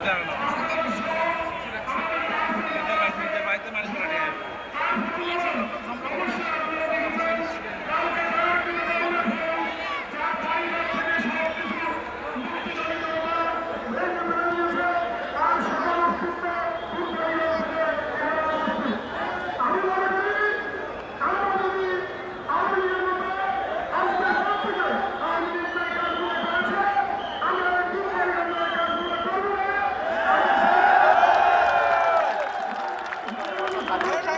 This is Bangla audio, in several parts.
这样的。Gracias.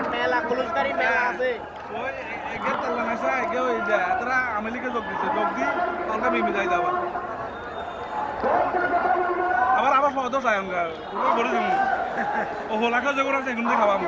তারা আমেলিকে যোগ দিচ্ছে যোগ দিয়ে তারা মিমি যাই যাবা আবার আবার সহজ চাই আমরা বলে যাব ও হোলাকে যোগ আছে এখন খাওয়া আমি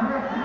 Amen.